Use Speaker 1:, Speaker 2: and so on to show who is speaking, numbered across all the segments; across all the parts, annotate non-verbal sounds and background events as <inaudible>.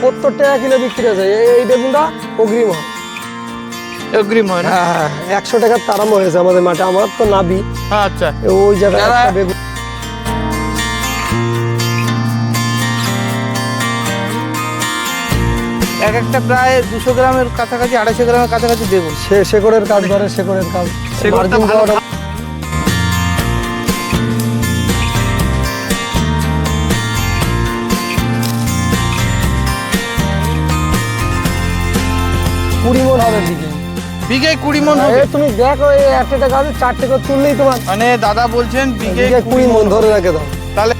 Speaker 1: সত্তর টাকা কিলো বিক্রি হয়েছে। এই- বেগুনটা অগ্রিম হয়।
Speaker 2: অগ্রিম হয় না?
Speaker 1: হ্যাঁ একশো টাকার হয়েছে আমাদের মাঠে। আমার তো নাবি।
Speaker 2: আচ্ছা।
Speaker 1: ওই জায়গায় বেগুন
Speaker 2: এক একটা প্রায় দুশো গ্রামের কাছাকাছি আড়াইশো গ্রামের কাছাকাছি বেগুন।
Speaker 1: সে শেকড়ের কাজ করে শেকড়ের কাজ। কুড়ি মন হবে বিঘে।
Speaker 2: বিঘে কুড়ি মন হবে?
Speaker 1: তুমি দেখো এই একটা টাকা আছে চারটে করে তুললেই তোমার
Speaker 2: মানে দাদা বলছেন বিঘে
Speaker 1: কুড়ি মন ধরে রেখে দাও।
Speaker 2: তাহলে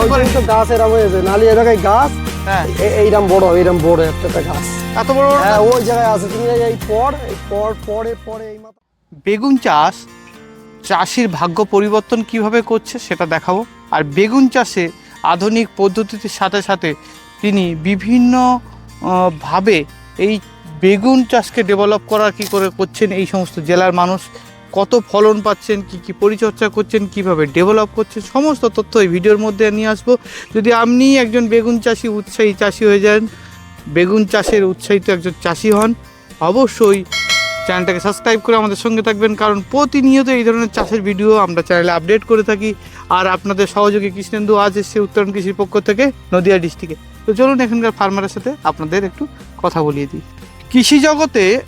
Speaker 1: ওই গাছ এরম হয়েছে। নালি এ গাছ
Speaker 2: হ্যাঁ।
Speaker 1: এইরকম বড় এইরকম বড় একটা গাছ।
Speaker 2: এত বড়
Speaker 1: হ্যাঁ ওই জায়গায় আছে। তুমি এই পর এই পর পরে পরে এই মাথা
Speaker 2: বেগুন চাষ চাষির ভাগ্য পরিবর্তন কীভাবে করছে সেটা দেখাবো। আর বেগুন চাষে আধুনিক পদ্ধতির সাথে সাথে তিনি বিভিন্ন ভাবে এই বেগুন চাষকে ডেভেলপ করার কি করে করছেন, এই সমস্ত জেলার মানুষ কত ফলন পাচ্ছেন, কি কি পরিচর্যা করছেন, কীভাবে ডেভেলপ করছেন, সমস্ত তথ্য এই ভিডিওর মধ্যে নিয়ে আসব। যদি আপনি একজন বেগুন চাষি, উৎসাহী চাষি হয়ে যান, বেগুন চাষের উৎসাহিত একজন চাষি হন, অবশ্যই চ্যানেলটাকে সাবস্ক্রাইব করে আমাদের সঙ্গে থাকবেন, কারণ প্রতিনিয়ত এই ধরনের চাষের ভিডিও আমরা চ্যানেলে আপডেট করে থাকি। আর আপনাদের সহযোগী কৃষ্ণেন্দু আজ এসছে উত্তরণ কৃষির পক্ষ থেকে নদিয়া ডিস্ট্রিক্টে তো চলুন এখানকার ফার্মারের সাথে আপনাদের একটু কথা বলিয়ে দিই। কৃষি জগতে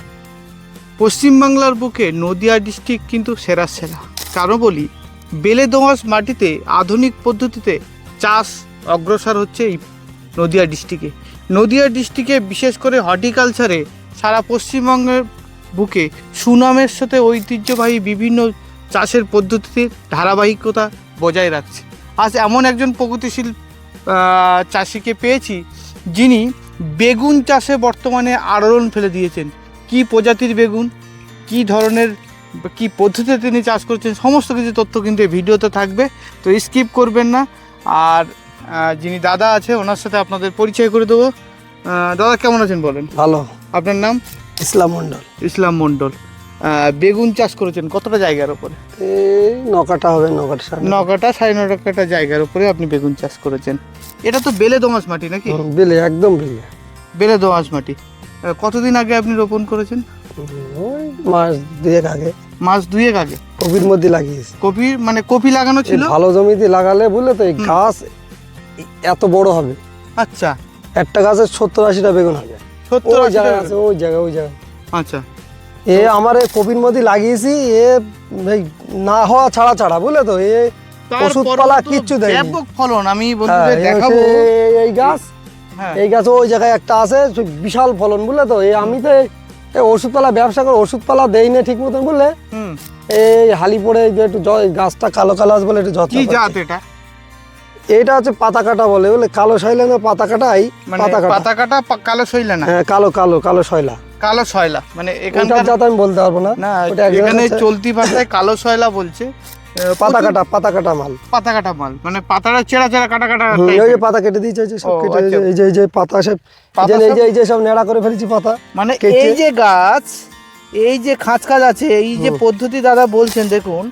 Speaker 2: পশ্চিমবাংলার বুকে নদিয়া ডিস্ট্রিক্ট কিন্তু সেরা সেরা। কারণ বলি, বেলে দোঁয়াশ মাটিতে আধুনিক পদ্ধতিতে চাষ অগ্রসর হচ্ছে এই নদিয়া ডিস্ট্রিক্টে। নদিয়া ডিস্ট্রিক্টে বিশেষ করে হর্টিকালচারে সারা পশ্চিমবঙ্গের বুকে সুনামের সাথে ঐতিহ্যবাহী বিভিন্ন চাষের পদ্ধতিতে ধারাবাহিকতা বজায় রাখছে। আজ এমন একজন প্রগতিশীল চাষিকে পেয়েছি যিনি বেগুন চাষে বর্তমানে আলোড়ন ফেলে দিয়েছেন। কি প্রজাতির বেগুন? কি ধরনের কি পদ্ধতিতে তিনি চাষ করছেন? সমস্ত কিছু তথ্য কিন্তু এই ভিডিওতে থাকবে তো স্কিপ করবেন না। আর যিনি দাদা আছে ওনার সাথে আপনাদের পরিচয় করে দেবো। দাদা কেমন আছেন বলেন?
Speaker 1: ভালো।
Speaker 2: আপনার নাম?
Speaker 1: ইসলাম মন্ডল
Speaker 2: ইসলাম মণ্ডল। বেগুন চাষ করেছেন কতটা জায়গার উপরে?
Speaker 1: এই নকাটা হবে নকাটা সাড়ে
Speaker 2: ন কাটা সাড়ে ন কাটা জায়গার উপরে আপনি বেগুন চাষ করেছেন। এটা তো বেলে দোমাস মাটি নাকি?
Speaker 1: বেলে একদম বেলে।
Speaker 2: বেলে দোমাস মাটি। কতদিন আগে আপনি রোপণ করেছেন?
Speaker 1: মাস দুয়েক আগে।
Speaker 2: মাস দুয়েক আগে?
Speaker 1: কপির মধ্যে লাগিয়েছি।
Speaker 2: কপি মানে কপি লাগানো ছিল?
Speaker 1: ভালো জমিতে লাগালে বুঝলে তো এই গাছ এত বড় হবে।
Speaker 2: আচ্ছা।
Speaker 1: একটা গাছের সত্তর আশিটা বেগুন হবে।
Speaker 2: সত্তর আশি
Speaker 1: আছে ওই জায়গায় ওই জায়গায়।
Speaker 2: আচ্ছা।
Speaker 1: এ আমার এই কপির মধ্যে লাগিয়েছি এ না হওয়া ছাড়া ছাড়া বুঝলে তো? এ ওষুধপালা কিচ্ছু দেয়
Speaker 2: ব্যাপক ফলন আমি
Speaker 1: হ্যাঁ,
Speaker 2: বন্ধুদের দেখাবো।
Speaker 1: এই- গাছ
Speaker 2: হ্যাঁ।
Speaker 1: এই গাছ ওই জায়গায় একটা আছে বিশাল ফলন বুঝলে তো? এই আমি তো এই- ওষুধপালা ব্যবসা করে ওষুধপালা দেই না ঠিক মতন বুঝলে?
Speaker 2: হুম।
Speaker 1: এই হালি পড়ে একটু গাছটা কালো কালো আছে বলে একটু যত্ন
Speaker 2: জাত এটা?
Speaker 1: এইটা হচ্ছে পাতা কাটা বলে বুঝলে? কালো শৈলা না পাতা কাটাই
Speaker 2: মানে
Speaker 1: পাতা কাটা
Speaker 2: পাতা কাটা কালো শৈলা না?
Speaker 1: হ্যাঁ কালো কালো কালো শৈলা।
Speaker 2: কালো শয়লা মানে
Speaker 1: এখানকার জাত আমি বলতে পারব না।
Speaker 2: না এখানে চলতি ভাষায় কালো শয়লা বলছে।
Speaker 1: পাতা কাটা পাতা কাটা মাল।
Speaker 2: পাতা কাটা মাল মানে পাতাটা চেরা চেরা কাটা কাটা
Speaker 1: ওই যে পাতা কেটে দিয়েছে যে সব কেটে
Speaker 2: আচ্ছা।
Speaker 1: এই যে এই যে পাতা সব এই যে- এই যে সব নেড়া করে ফেলেছি পাতা।
Speaker 2: মানে এই যে গাছ এই যে খাঁচ খাঁচ আছে এই যে পদ্ধতি দাদা বলছেন দেখুন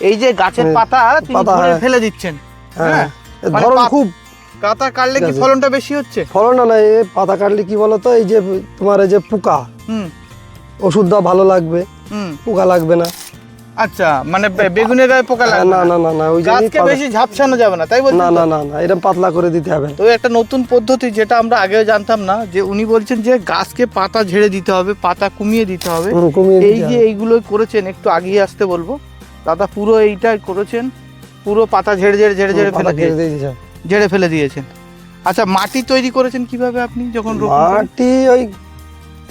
Speaker 2: এই যে গাছের পাতা তিনি ধরে
Speaker 1: হ্যাঁ।
Speaker 2: ফেলে দিচ্ছেন।
Speaker 1: হ্যাঁ।
Speaker 2: হ্যাঁ। মানে
Speaker 1: ধরন খুব
Speaker 2: কাতা কাটলে কি ফলনটা বেশি হচ্ছে?
Speaker 1: ফলন না না এই পাতা কাটলে কি বলতো এই যে তোমার এই যে পোকা
Speaker 2: হুম।
Speaker 1: ওষুধ দেওয়া ভালো লাগবে
Speaker 2: হুম।
Speaker 1: পোকা লাগবে না।
Speaker 2: আচ্ছা মানে বেগুনের গায়ে পোকা লাগবে
Speaker 1: না
Speaker 2: না?
Speaker 1: না না না ওই
Speaker 2: গাছকে বেশি ঝাপসানো যাবে না তাই
Speaker 1: না
Speaker 2: বলছেন
Speaker 1: না
Speaker 2: তো?
Speaker 1: না না এরকম পাতলা করে দিতে হবে।
Speaker 2: তো একটা নতুন পদ্ধতি যেটা আমরা আগেও জানতাম না যে উনি বলছেন যে গাছকে পাতা ঝেড়ে দিতে হবে পাতা কমিয়ে দিতে হবে। এই যে
Speaker 1: হবে।
Speaker 2: এইগুলো করেছেন একটু আগিয়ে আসতে বলব। দাদা পুরো এইটাই করেছেন পুরো পাতা ঝেড়ে ঝেড়ে ঝেড়ে ঝেড়ে
Speaker 1: পাতা
Speaker 2: ফেলে
Speaker 1: দিয়েছে।
Speaker 2: ঝেড়ে ফেলে দিয়েছেন। আচ্ছা মাটি তৈরি করেছেন কীভাবে আপনি যখন রোপণ করেন?
Speaker 1: মাটি ওই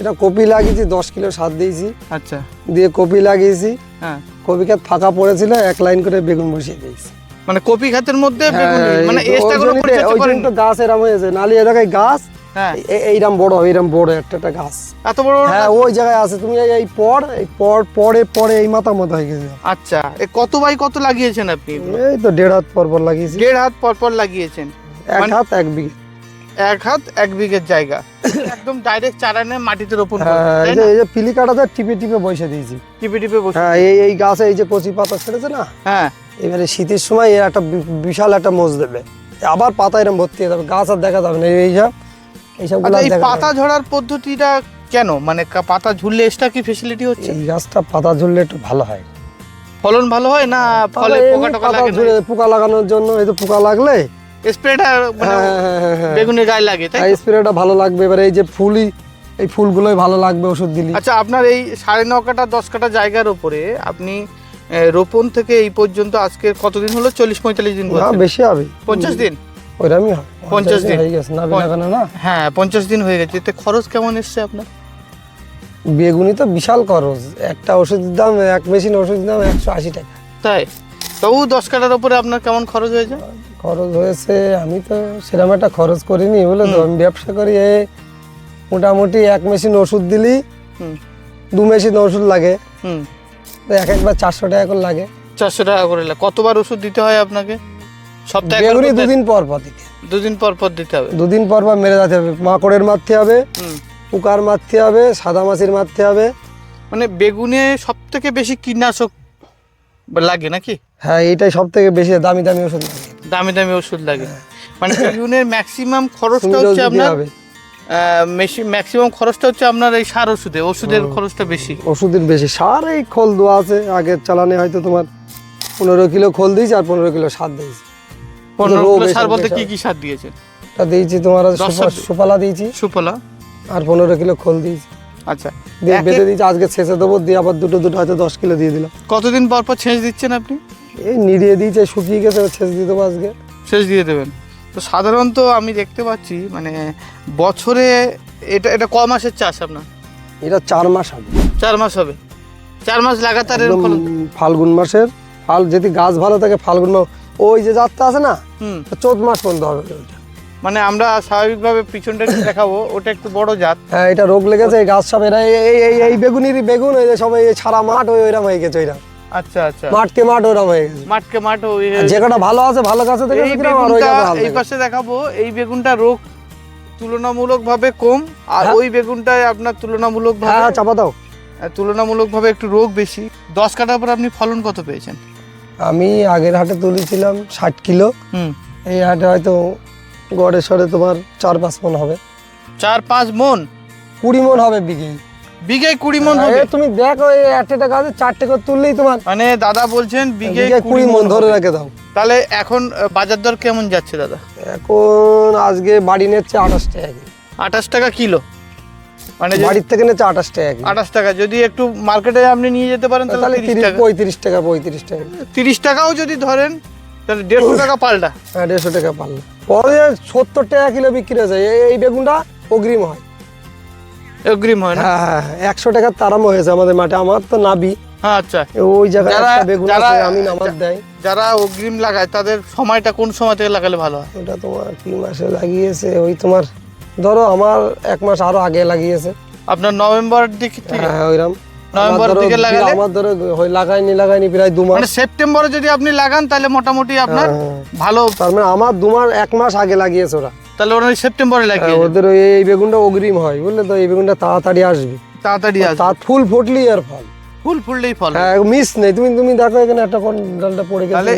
Speaker 1: এটা কপি লাগিয়েছি দশ কিলো সার দিয়েছি।
Speaker 2: আচ্ছা।
Speaker 1: দিয়ে কপি লাগিয়েছি।
Speaker 2: হ্যাঁ।
Speaker 1: কপি খাত ফাঁকা পড়েছিল এক লাইন করে বেগুন বসিয়ে দিয়েছি।
Speaker 2: মানে কপি খাতের মধ্যে বেগুন
Speaker 1: হ্যাঁ,
Speaker 2: মানে এক্সট্রা
Speaker 1: ওই
Speaker 2: কোনো পরিচর্যা করেন
Speaker 1: জন্য গাছ এরকম হয়েছে নালি এলাকায় গাছ এইরকম বড় এইরকম বড় একটা একটা গাছ।
Speaker 2: এত বড়
Speaker 1: হ্যাঁ ওই জায়গায় আছে তুমি এই- পর এই পর পরে পরে এই মাথা মতো হয়ে গেছে।
Speaker 2: আচ্ছা এ কত বাই কত লাগিয়েছেন আপনি
Speaker 1: এই তো দেড় হাত পর পর লাগিয়েছি।
Speaker 2: দেড় হাত পর পর লাগিয়েছেন।
Speaker 1: এক
Speaker 2: মানে-
Speaker 1: হাত এক বিঘে।
Speaker 2: এক হাত এক বিঘের জায়গা। <coughs> একদম ডাইরেক্ট চারানে মাটিতে রোপণ
Speaker 1: হ্যাঁ এই যে এই যে পিলি কাটাতে টিপে টিপে বসে দিয়েছি।
Speaker 2: টিপে টিপে বসে
Speaker 1: হ্যাঁ এই এই গাছে এই যে কচি পাতা ছেড়েছে না?
Speaker 2: হ্যাঁ।
Speaker 1: এবারে শীতের সময় এর একটা বিশাল একটা মোজ দেবে। আবার পাতা এরকম ভর্তি হয়ে যাবে গাছ আর দেখা যাবে না। এই সব এইসব
Speaker 2: আচ্ছা এই পাতা ঝরার পদ্ধতিটা কেন? মানে পাতা ঝুললে এক্সট্রা কি ফেসিলিটি হচ্ছে?
Speaker 1: এই গাছটা পাতা ঝুললে একটু ভালো হয়।
Speaker 2: ফলন ভালো হয় না ফলে পোকা টোকা লাগে
Speaker 1: ঝুলে পোকা লাগানোর জন্য এই তো পোকা লাগলে
Speaker 2: স্প্রেটা মানে
Speaker 1: হ্যাঁ হ্যাঁ হ্যাঁ হ্যাঁ।
Speaker 2: বেগুনের গায়ে লাগে তাই
Speaker 1: স্প্রেটা ভালো লাগবে। এবারে এই যে ফুলই এই ফুলগুলোই ভালো লাগবে ওষুধ দিলি।
Speaker 2: আচ্ছা আপনার এই সাড়ে ন কাটা দশ কাটা জায়গার উপরে আপনি রোপণ থেকে এই পর্যন্ত আজকে কতদিন হলো? চল্লিশ পঁয়তাল্লিশ দিন
Speaker 1: বেশি হবে।
Speaker 2: পঞ্চাশ দিন?
Speaker 1: ওইরকমই হয়
Speaker 2: পঞ্চাশ দিন।
Speaker 1: হয়ে গেছে না লাগানো না?
Speaker 2: হ্যাঁ পঞ্চাশ দিন হয়ে গেছে। এতে খরচ কেমন এসছে আপনার?
Speaker 1: বেগুনি তো বিশাল খরচ। একটা ওষুধের দাম এক মেশিন ওষুধের দাম একশো আশি টাকা।
Speaker 2: তাই? তবু দশ কাটার উপরে আপনার কেমন খরচ হয়েছে?
Speaker 1: খরচ হয়েছে আমি তো সেরকম একটা খরচ করিনি বুঝলে তো? আমি ব্যবসা করি এ মোটামুটি এক মেশিন ওষুধ দিলি
Speaker 2: হুম।
Speaker 1: দু মেশিন ওষুধ লাগে।
Speaker 2: হুম।
Speaker 1: এক একবার চারশো টাকা করে লাগে।
Speaker 2: চারশো টাকা করে লাগে। কতবার ওষুধ দিতে হয় আপনাকে? সপ্তাহে
Speaker 1: বেগুনি দুদিন পর পর দিতে
Speaker 2: দুদিন পর পর দিতে হবে।
Speaker 1: দুদিন পর পর মেরে যেতে হবে। মাকড়ের মারতে হবে পোকার মারতে হবে সাদা মাছির মারতে হবে।
Speaker 2: মানে বেগুনে সব থেকে বেশি কীটনাশক লাগে নাকি?
Speaker 1: হ্যাঁ এইটাই সব থেকে বেশি দামি দামি ওষুধ লাগে।
Speaker 2: দামি দামি ওষুধ লাগে। মানে বেগুনের ম্যাক্সিমাম খরচটা হচ্ছে আপনার ম্যাক্সিমাম খরচটা হচ্ছে আপনার এই সার ওষুধে। ওষুধের খরচটা বেশি।
Speaker 1: ওষুধের বেশি। সার এই খোল দেওয়া আছে। আগের চালানে হয়তো তোমার পনেরো কিলো খোল দিয়েছি আর পনেরো কিলো সার দিয়েছি।
Speaker 2: পনেরো সার বলতে কি কি সার দিয়েছেন?
Speaker 1: তা দিয়েছি তোমার সুপালা দিয়েছি। আর পনেরো কিলো খোল দিয়েছি।
Speaker 2: আচ্ছা।
Speaker 1: দিয়ে বেঁধে দিয়েছি আজকে ছেঁচে দেবো দিয়ে আবার দুটো দুটো হয়তো দশ কিলো দিয়ে দিলাম।
Speaker 2: কতদিন পর পর ছেঁচ দিচ্ছেন আপনি?
Speaker 1: এই নিড়িয়ে দিয়েছে শুকিয়ে গেছে ছেঁচে দিয়ে দেবো আজকে।
Speaker 2: ছেঁচ দিয়ে দেবেন। তো সাধারণত আমি দেখতে পাচ্ছি মানে বছরে এটা এটা ক মাসের চাষ আপনার?
Speaker 1: এটা চার মাস হবে।
Speaker 2: চার মাস হবে। চার মাস লাগাতার
Speaker 1: ফাল্গুন মাসের। ফাল যদি গাছ ভালো থাকে ফাল্গুন মাস ওই যে যাত্রা আছে না চোদ্দ মাস পর্যন্ত হবে ওইটা
Speaker 2: মানে আমরা স্বাভাবিকভাবে পিছনটা দেখাবো ওটা একটু বড় জাত।
Speaker 1: হ্যাঁ এটা রোগ লেগেছে এই গাছ সব এরা এই- এই এই বেগুনিরই বেগুন সবাই সারা মাঠ ওই ওইরকম হয়ে গেছে ওইরকম
Speaker 2: আচ্ছা আচ্ছা।
Speaker 1: মাঠকে মাঠ হয়ে গেছে।
Speaker 2: মাঠকে মাঠ
Speaker 1: ভালো আছে ভালো গাছে থেকে
Speaker 2: এই বেগুনটা
Speaker 1: গাছে হাল
Speaker 2: এই পাশে দেখাবো এই বেগুনটা রোগ তুলনামূলকভাবে কম আর
Speaker 1: হ্যাঁ।
Speaker 2: ওই বেগুনটায় আপনার
Speaker 1: হ্যাঁ
Speaker 2: তুলনামূলকভাবে
Speaker 1: হ্যাঁ চাপা দাও।
Speaker 2: তুলনামূলকভাবে একটু রোগ বেশি। দশ কাটার পর আপনি ফলন কত পেয়েছেন?
Speaker 1: আমি আগের হাটে তুলেছিলাম ষাট কিলো। এই হাটে হয়তো গড়ে সরে তোমার চার পাঁচ মন হবে।
Speaker 2: চার পাঁচ মন?
Speaker 1: কুড়ি মন হবে বিঘে
Speaker 2: বিঘায় কুড়ি মন হবে?
Speaker 1: তুমি দেখো এই একটা গাছে চারটে করে তুললেই তোমার
Speaker 2: মানে দাদা বলছেন বিঘে
Speaker 1: বিঘে কুড়ি মন ধরে রেখে দাও।
Speaker 2: তাহলে এখন বাজার দর কেমন যাচ্ছে দাদা?
Speaker 1: এখন আজকে বাড়ি নিচ্ছে আঠাশ টাকা
Speaker 2: আঠাশ টাকা কিলো। মানে
Speaker 1: বাড়ির থেকে নিচ্ছে আঠাশ টাকা
Speaker 2: আঠাশ টাকা যদি একটু মার্কেটে আপনি নিয়ে যেতে পারেন তাহলে তিরিশ
Speaker 1: তিরিশ পঁয়ত্রিশ টাকা পঁয়ত্রিশ টাকা।
Speaker 2: তিরিশ টাকাও যদি ধরেন তাহলে দেড়শো টাকা পাল্টা।
Speaker 1: হ্যাঁ দেড়শো টাকা পারলে পরে সত্তর টাকা কিলো বিক্রি হয়েছে এই- এই বেগুনটা অগ্রিম হয়।
Speaker 2: অগ্রিম হয় না?
Speaker 1: হ্যাঁ হ্যাঁ একশো টাকার তারামো হয়েছে আমাদের মাঠে। আমার তো নাবি।
Speaker 2: হ্যাঁ আচ্ছা।
Speaker 1: ওই জায়গায় বেগুন আমি নামাজ দেয়
Speaker 2: যারা অগ্রিম লাগায় তাদের সময়টা কোন সময় থেকে লাগালে ভালো হয়?
Speaker 1: ওটা তোমার কি মাসে লাগিয়েছে? ওই তোমার ধরো আমার এক মাস আরও আগে লাগিয়েছে।
Speaker 2: আপনার নভেম্বর দিক থেকে
Speaker 1: হ্যাঁ ওইরকম
Speaker 2: নভেম্বরের দিকে লাগালে?
Speaker 1: আমার ধরো লাগাইনি লাগাইনি প্রায় দু মাস।
Speaker 2: মানে সেপ্টেম্বরে যদি আপনি লাগান তাহলে মোটামুটি আপনার
Speaker 1: হ্যাঁ।
Speaker 2: ভালো।
Speaker 1: তার মানে আমার দু মাস এক মাস আগে লাগিয়েছে ওরা।
Speaker 2: তাহলে ওরা সেপ্টেম্বরে
Speaker 1: হ্যাঁ,
Speaker 2: লাগিয়ে
Speaker 1: ওদের এই বেগুনটা অগ্রিম হয় বুঝলে তো? এই বেগুনটা তাড়াতাড়ি আসবে।
Speaker 2: তাড়াতাড়ি আসবে।
Speaker 1: তার ফুল ফুটলি আর ফল।
Speaker 2: ফুল ফুললেই ফল
Speaker 1: হ্যাঁ মিস নেই। তুমি তুমি দেখো এখানে একটা কোন ডালটা পড়ে গেছে।
Speaker 2: তাহলে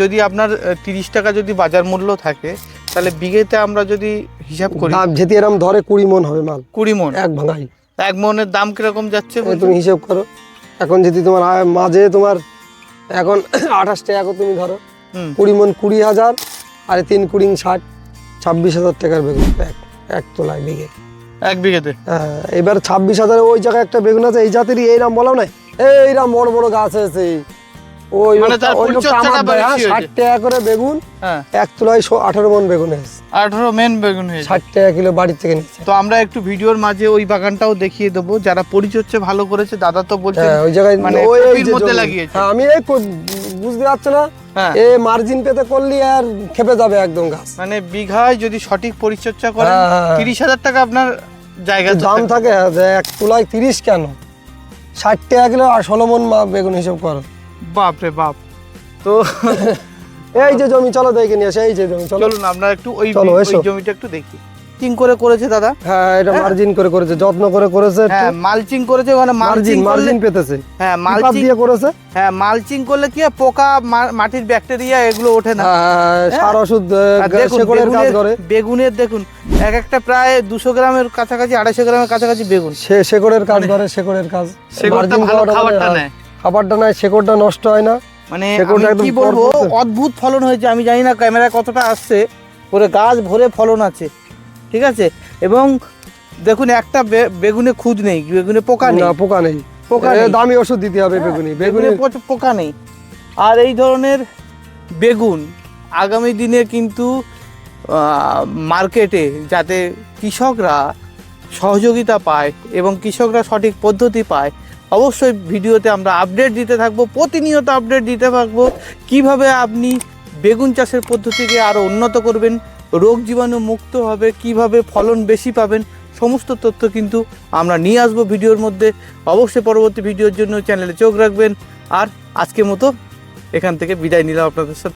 Speaker 2: যদি আপনার তিরিশ টাকা যদি বাজার মূল্য থাকে তাহলে বিঘেতে আমরা যদি হিসাব করি
Speaker 1: দাম যেতে এরম ধরে কুড়ি মন হবে মাল।
Speaker 2: কুড়ি মন।
Speaker 1: এক ভাঙাই।
Speaker 2: এক মনের দাম কীরকম যাচ্ছে
Speaker 1: তুমি হিসেব করো। এখন যদি তোমার মাঝে তোমার এখন <coughs> আঠাশ টাকা তুমি ধরো। কুড়ি মন কুড়ি হাজার আর তিন কুড়ি ষাট ছাব্বিশ হাজার টাকার বেগুন। এক এক তোলায় বিঘে।
Speaker 2: এক
Speaker 1: হ্যাঁ এবার ছাব্বিশ হাজার ওই জায়গায় একটা বেগুন আছে, এই জাতেরই এইরাম বলো না এইরাম বড় বড় গাছ আছে। ওই
Speaker 2: মানে
Speaker 1: টাকা করে বেগুন
Speaker 2: হ্যাঁ।
Speaker 1: এক তোলায় আঠারো মন বেগুন
Speaker 2: আঠারো মেন বেগুন হয়েছে।
Speaker 1: ষাট টাকা কিলো বাড়ির থেকে নিচ্ছে
Speaker 2: তো আমরা একটু ভিডিওর মাঝে ওই বাগানটাও দেখিয়ে দেবো। যারা পরিচর্যা ভালো করেছে দাদা তো বলছেন
Speaker 1: হ্যাঁ ওই জায়গায়
Speaker 2: মানে
Speaker 1: ওই
Speaker 2: মধ্যে লাগিয়েছে।
Speaker 1: হ্যাঁ আমি এই বুঝতে পারছ না? এ মার্জিন পেতে করলি আর খেপে যাবে একদম গাছ।
Speaker 2: মানে বিঘায় যদি সঠিক পরিচর্যা করেন। তিরিশ হাজার টাকা আপনার জায়গা
Speaker 1: দাম থাকে যে এক তুলায় তিরিশ কেন? ষাট টাকা কিলো আর ষোলো মন বেগুন হিসেব করো।
Speaker 2: বাপ রে বাপ। তো
Speaker 1: এই যে জমি চলো দেখে নিয়ে আসে এই যে জমি চলো।
Speaker 2: চলুন আমরা একটু ওই জমিটা একটু দেখি। করে করেছে দাদা?
Speaker 1: হ্যাঁ এটা
Speaker 2: হ্যাঁ।
Speaker 1: মার্জিন করে করেছে যত্ন করে করেছে
Speaker 2: হ্যাঁ মালচিং করেছে মানে
Speaker 1: মার্জিন মার্জিন পেতেছে।
Speaker 2: হ্যাঁ
Speaker 1: মালচিং দিয়ে করেছে?
Speaker 2: হ্যাঁ মালচিং করলে কি পোকা মাটির ব্যাকটেরিয়া এগুলো ওঠে না।
Speaker 1: হ্যাঁ, সার ওষুধ শেকড়ের কাজ
Speaker 2: বেগুনের
Speaker 1: করে।
Speaker 2: বেগুনের দেখুন এক একটা প্রায় দুশো গ্রামের কাছাকাছি আড়াইশো গ্রামের কাছাকাছি বেগুন।
Speaker 1: সে শেকড়ের কাজ করে শেকড়ের কাজ।
Speaker 2: মানে শেকড়টা ভালো
Speaker 1: মানে,
Speaker 2: খাবারটা
Speaker 1: হ্যাঁ,
Speaker 2: নেয়।
Speaker 1: খাবারটা নাই শেকড়টা নষ্ট হয় না।
Speaker 2: মানে কি বলব অদ্ভুত ফলন হয়েছে আমি জানি না ক্যামেরায় কতটা আসছে। পুরো গাছ ভরে ফলন আছে ঠিক আছে? এবং দেখুন একটা বেগুনে খুদ নেই বেগুনে পোকা নেই।
Speaker 1: পোকা নেই।
Speaker 2: পোকা নেই।
Speaker 1: দামি ওষুধ দিতে হবে বেগুনি।
Speaker 2: বেগুনে
Speaker 1: বেগুনি
Speaker 2: পোকা নেই। আর এই ধরনের বেগুন আগামী দিনে কিন্তু মার্কেটে যাতে কৃষকরা সহযোগিতা পায় এবং কৃষকরা সঠিক পদ্ধতি পায় অবশ্যই ভিডিওতে আমরা আপডেট দিতে থাকব, প্রতিনিয়ত আপডেট দিতে থাকব। কীভাবে আপনি বেগুন চাষের পদ্ধতিকে আরও উন্নত করবেন, রোগ জীবাণু মুক্ত হবে, কীভাবে ফলন বেশি পাবেন, সমস্ত তথ্য কিন্তু আমরা নিয়ে আসব ভিডিওর মধ্যে। অবশ্যই পরবর্তী ভিডিওর জন্য চ্যানেলে চোখ রাখবেন। আর আজকের মতো এখান থেকে বিদায় নিলাম আপনাদের সাথে।